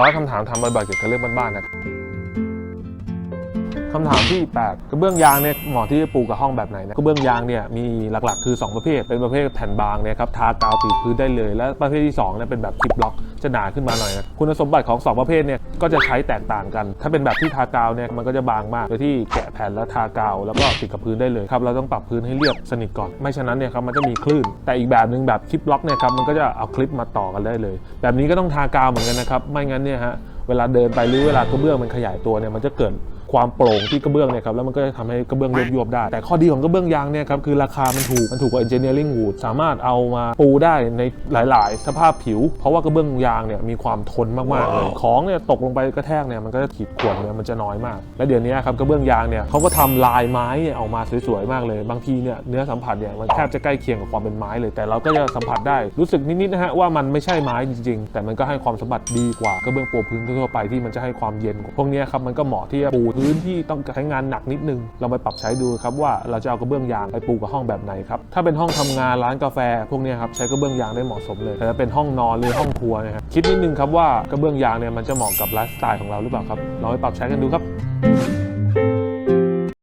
ร้อยคำถามถามบ่อยๆเกี่ยวกับเรื่องบ้านๆนะครับคำถามที่8กระเบื้องยางเนี่ยเหมาะที่จะปูกับห้องแบบไหนนะกระเบื้องยางเนี่ยมีหลักๆ คือ 2 ประเภท เป็นประเภทแผ่นบางเนี่ยครับทากาวติดพื้นได้เลย และประเภทที่2เนี่ยเป็นแบบคลิปล็อก จะหนาขึ้นมาหน่อยนะคุณสมบัติของ 2 ประเภทเนี่ยก็จะใช้แตกต่างกัน ถ้าเป็นแบบที่ทากาวเนี่ยมันก็จะบางมากโดยที่แกะแผ่นแล้วทากาวแล้วก็ติดกับพื้นได้เลยครับเราต้องปรับพื้นให้เรียบสนิทก่อน ไม่ฉะนั้นเนี่ยครับมันจะมีคลื่น แต่อีกแบบหนึ่งแบบคลิปล็อกเนี่ยครับมันก็จะเอาคลิปมาต่อกันได้เลย แบบนี้ก็ต้องทากาวเหมือนกันนะครับไม่งั้นเนี่ยฮะเวลาเดินไปหรือเวลากระเบื้องมันขยายตัวเนี่ยมันจะเกิด ความโปร่งที่กระเบื้องเนี่ยครับแล้วมันก็จะทำให้กระเบื้องยุบยวบๆได้ แต่ข้อดีของกระเบื้องยางเนี่ยครับคือราคามันถูกมันถูกกว่า engineering wood สามารถเอามาปูได้ในหลาย ๆ สภาพผิว เพราะว่ากระเบื้องยางเนี่ยมีความทนมากๆเลยของเนี่ยตกลงไปกระแทกเนี่ยมันก็จะขีดข่วนเนี่ยมันจะน้อยมาก และเดี๋ยวนี้ครับกระเบื้องยางเนี่ยเขาก็ทำลายไม้เนี่ยออกมาสวย ๆ มากเลย บางทีเนี่ยเนื้อสัมผัสเนี่ยมันแทบจะใกล้เคียงกับความเป็นไม้เลย แต่เราก็จะสัมผัสได้รู้สึกนิด ๆ นะฮะว่ามันไม่ใช่ไม้จริง ๆ แต่มันก็ให้ความสัมผัสดีกว่ากระเบื้องปูพื้นทั่วๆไปที่มันจะให้ความเย็นกว่าพวกเนี้ยครับมันก็เหมาะที่จะปูพื้ื้นที่ต้องใช้งานหนักนิดนึง เราไปปรับใช้ดูครับว่าเราจะเอากระเบื้องยางไปปูกับห้องแบบไหนครับ ถ้าเป็นห้องทำงานร้านกาแฟ พวกนี้ครับใช้กระเบื้องยางได้เหมาะสมเลย แต่ถ้าเป็นห้องนอนหรือห้องครัวนะครับคิดนิดนึงครับว่ากระเบื้องยางเนี่ยมันจะเหมาะกับไลฟ์สไตล์ของเราหรือเปล่าครับ เราไปปรับใช้กันดูครับ